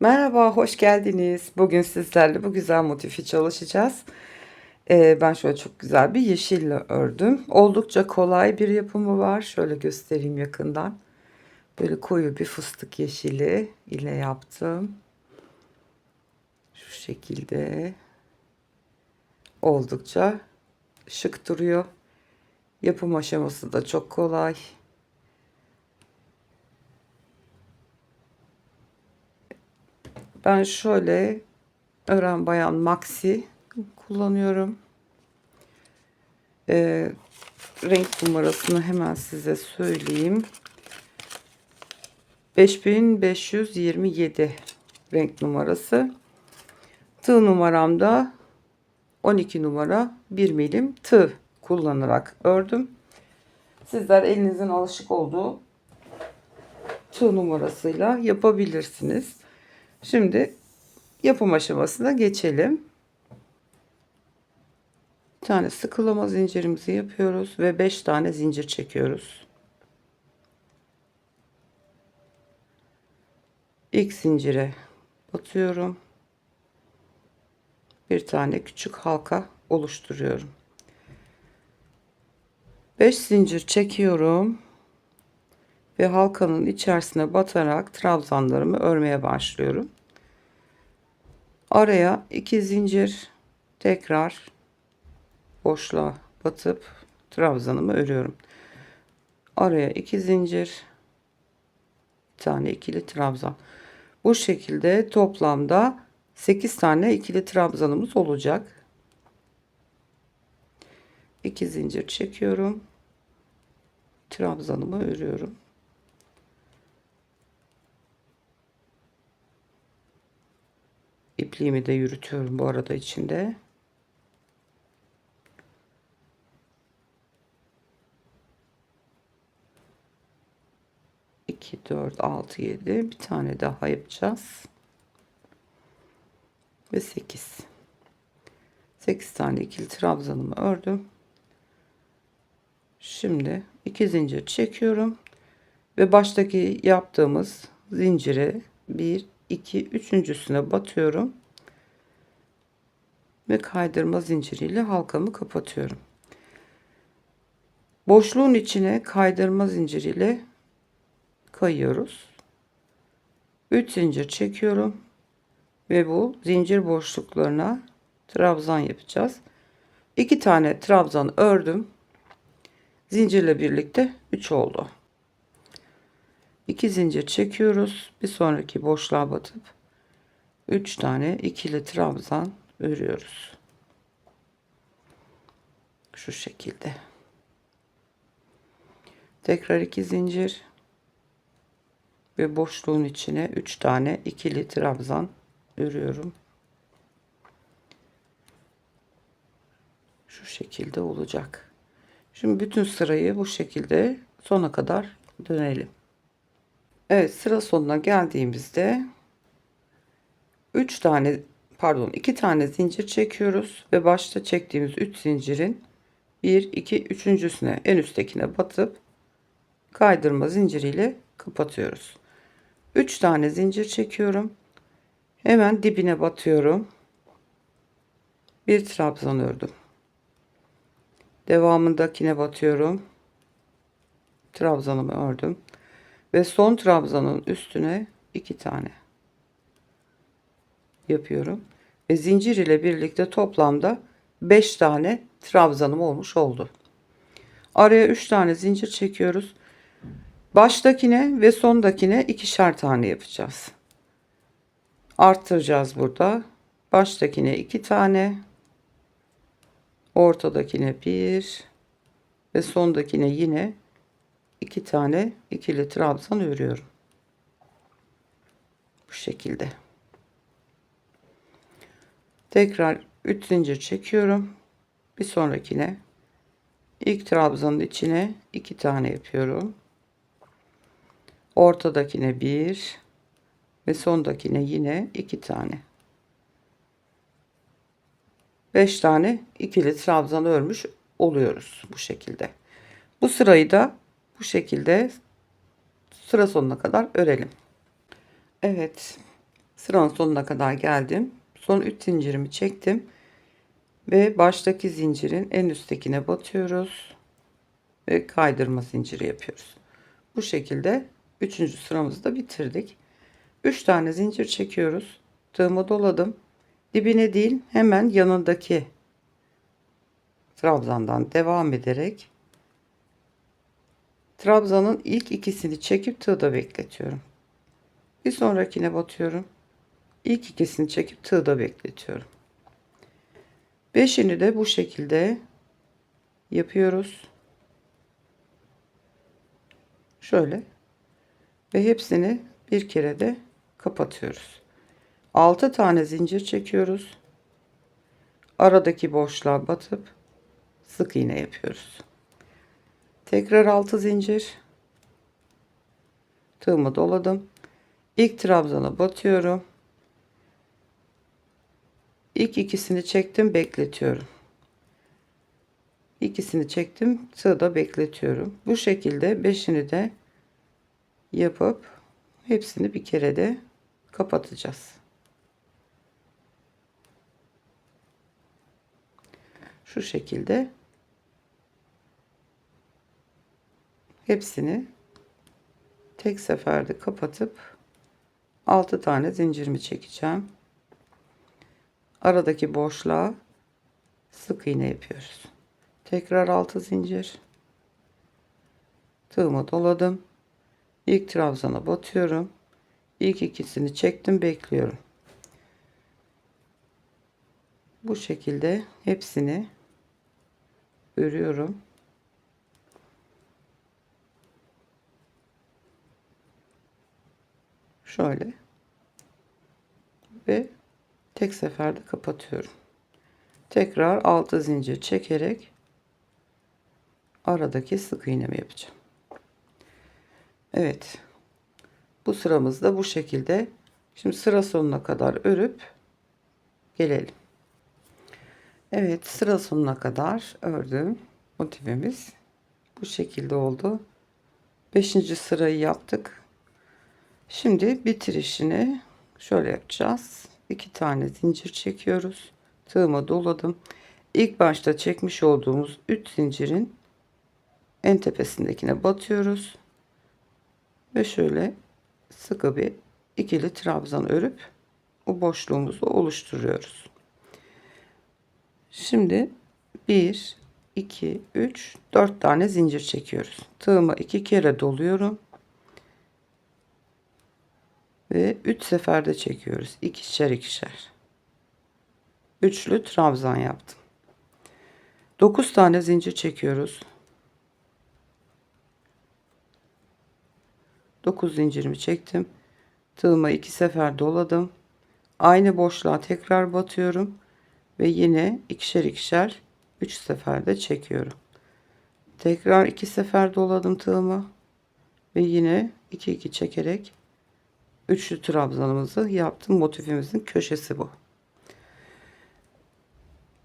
Merhaba, hoş geldiniz. Bugün sizlerle bu güzel motifi çalışacağız. Ee, ben şöyle çok güzel bir yeşille ördüm. Oldukça kolay bir yapımı var. Şöyle göstereyim yakından. Böyle koyu bir fıstık yeşili ile yaptım. Şu şekilde. Oldukça şık duruyor. Yapım aşaması da çok kolay. Ben şöyle Ören Bayan Maxi kullanıyorum. Ee, renk numarasını hemen size söyleyeyim. 5527 renk numarası. Tığ numaramda 12 numara 1 milim tığ kullanarak ördüm. Sizler elinizin alışık olduğu tığ numarasıyla yapabilirsiniz. Şimdi yapım aşamasına geçelim. Bir tane sıkılama zincirimizi yapıyoruz ve 5 tane zincir çekiyoruz. İlk zincire batıyorum. Bir tane küçük halka oluşturuyorum. 5 zincir çekiyorum ve halkanın içerisine batarak trabzanlarımı örmeye başlıyorum. Araya iki zincir tekrar boşluğa batıp trabzanımı örüyorum. Araya iki zincir bir tane ikili trabzan. Bu şekilde toplamda 8 tane ikili trabzanımız olacak. 2 zincir çekiyorum. Trabzanımı örüyorum. İpliğimi de yürütüyorum bu arada içinde. İki, dört, altı, yedi. Bir tane daha yapacağız. Ve sekiz. Sekiz tane ikili trabzanımı ördüm. Şimdi iki zincir çekiyorum. Ve baştaki yaptığımız zincire bir 2 üçüncüsüne batıyorum ve kaydırma zinciriyle halkamı kapatıyorum. Boşluğun içine kaydırma zinciriyle kayıyoruz. 3 zincir çekiyorum ve bu zincir boşluklarına trabzan yapacağız. 2 tane trabzan ördüm. Zincirle birlikte 3 oldu. 2 zincir çekiyoruz. Bir sonraki boşluğa batıp 3 tane ikili trabzan örüyoruz. Şu şekilde. Tekrar 2 zincir ve boşluğun içine 3 tane ikili trabzan örüyorum. Şu şekilde olacak. Şimdi bütün sırayı bu şekilde sona kadar dönelim. Evet sıra sonuna geldiğimizde 3 tane pardon 2 tane zincir çekiyoruz ve başta çektiğimiz 3 zincirin 1 2 üçüncüsüne en üsttekine batıp kaydırma zinciriyle kapatıyoruz. 3 tane zincir çekiyorum. Hemen dibine batıyorum. Bir trabzan ördüm. Devamındakine batıyorum. Trabzanımı ördüm ve son trabzanın üstüne iki tane yapıyorum ve zincir ile birlikte toplamda 5 tane trabzanım olmuş oldu. Araya 3 tane zincir çekiyoruz. Baştakine ve sondakine ikişer tane yapacağız. Arttıracağız burada. Baştakine 2 tane, ortadakine 1 ve sondakine yine iki tane ikili trabzan örüyorum. Bu şekilde. Tekrar 3 zincir çekiyorum. Bir sonrakine ilk trabzanın içine iki tane yapıyorum. Ortadakine bir ve sondakine yine iki tane. 5 tane ikili trabzan örmüş oluyoruz bu şekilde. Bu sırayı da bu şekilde sıra sonuna kadar örelim. Evet. Sıranın sonuna kadar geldim. Son 3 zincirimi çektim. Ve baştaki zincirin en üsttekine batıyoruz. Ve kaydırma zinciri yapıyoruz. Bu şekilde 3. sıramızı da bitirdik. 3 tane zincir çekiyoruz. Tığımı doladım. Dibine değil hemen yanındaki trabzandan devam ederek trabzanın ilk ikisini çekip tığda bekletiyorum. Bir sonrakine batıyorum. İlk ikisini çekip tığda bekletiyorum. Beşini de bu şekilde yapıyoruz. Şöyle ve hepsini bir kere de kapatıyoruz. 6 tane zincir çekiyoruz. Aradaki boşluğa batıp sık iğne yapıyoruz. Tekrar 6 zincir. Tığımı doladım. İlk trabzana batıyorum. İlk ikisini çektim, bekletiyorum. İkisini çektim, tığda bekletiyorum. Bu şekilde beşini de yapıp hepsini bir kere de kapatacağız. Şu şekilde hepsini tek seferde kapatıp 6 tane zincirimi çekeceğim. Aradaki boşluğa sık iğne yapıyoruz. Tekrar 6 zincir. Tığımı doladım. İlk trabzana batıyorum. İlk ikisini çektim, bekliyorum. Bu şekilde hepsini örüyorum. Şöyle ve tek seferde kapatıyorum. Tekrar 6 zincir çekerek aradaki sık iğnemi yapacağım. Evet. Bu sıramız da bu şekilde. Şimdi sıra sonuna kadar örüp gelelim. Evet sıra sonuna kadar ördüm. Motifimiz bu şekilde oldu. Beşinci sırayı yaptık. Şimdi bitirişini şöyle yapacağız. İki tane zincir çekiyoruz. Tığıma doladım. İlk başta çekmiş olduğumuz 3 zincirin en tepesindekine batıyoruz. Ve şöyle sıkı bir ikili trabzan örüp o boşluğumuzu oluşturuyoruz. Şimdi 1 2 3 4 tane zincir çekiyoruz. Tığıma iki kere doluyorum. Ve 3 seferde çekiyoruz. İkişer ikişer. Üçlü trabzan yaptım. 9 tane zincir çekiyoruz. 9 zincirimi çektim. Tığıma iki sefer doladım. Aynı boşluğa tekrar batıyorum ve yine ikişer ikişer 3 seferde çekiyorum. Tekrar iki sefer doladım tığımı ve yine 2 2 çekerek üçlü trabzanımızı yaptım. Motifimizin köşesi bu.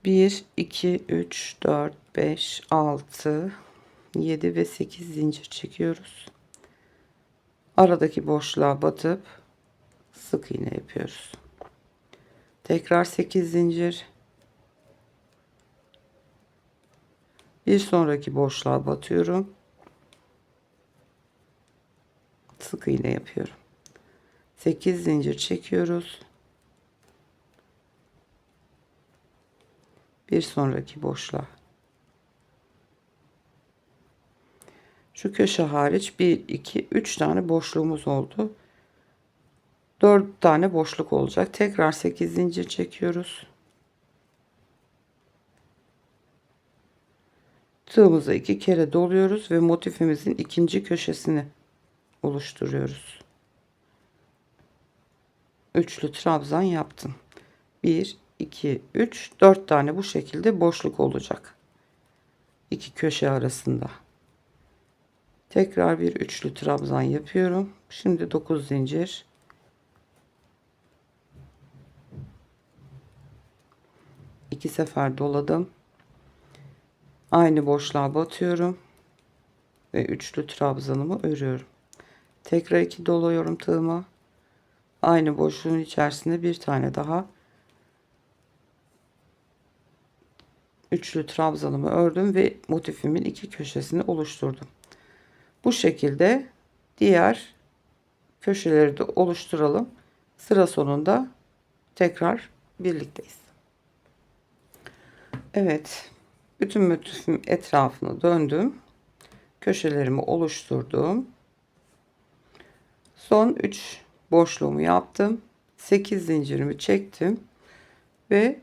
1 2 3 4 5 6 7 ve 8 zincir çekiyoruz. Aradaki boşluğa batıp sık iğne yapıyoruz. Tekrar 8 zincir. Bir sonraki boşluğa batıyorum. Sık iğne yapıyorum. 8 zincir çekiyoruz. Bir sonraki boşluğa. Şu köşe hariç 1 2 3 tane boşluğumuz oldu. 4 tane boşluk olacak. Tekrar 8 zincir çekiyoruz. Tığımıza iki kere doluyoruz ve motifimizin ikinci köşesini oluşturuyoruz. Üçlü trabzan yaptım. 1 2 3 4 tane bu şekilde boşluk olacak. İki köşe arasında. Tekrar bir üçlü trabzan yapıyorum. Şimdi 9 zincir. iki sefer doladım. Aynı boşluğa batıyorum ve üçlü trabzanımı örüyorum. Tekrar iki doluyorum tığıma. Aynı boşluğun içerisinde bir tane daha üçlü trabzanımı ördüm ve motifimin iki köşesini oluşturdum. Bu şekilde diğer köşeleri de oluşturalım. Sıra sonunda tekrar birlikteyiz. Evet. Bütün motifim etrafını döndüm. Köşelerimi oluşturdum. Son 3 boşluğumu yaptım. 8 zincirimi çektim ve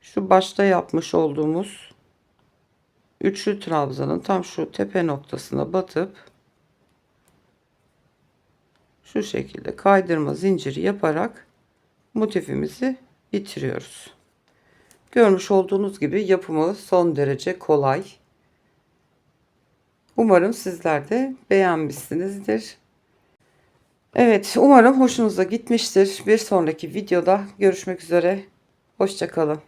şu başta yapmış olduğumuz üçlü trabzanın tam şu tepe noktasına batıp şu şekilde kaydırma zinciri yaparak motifimizi bitiriyoruz. Görmüş olduğunuz gibi yapımı son derece kolay. Umarım sizler de beğenmişsinizdir. Evet, umarım hoşunuza gitmiştir. Bir sonraki videoda görüşmek üzere. Hoşçakalın.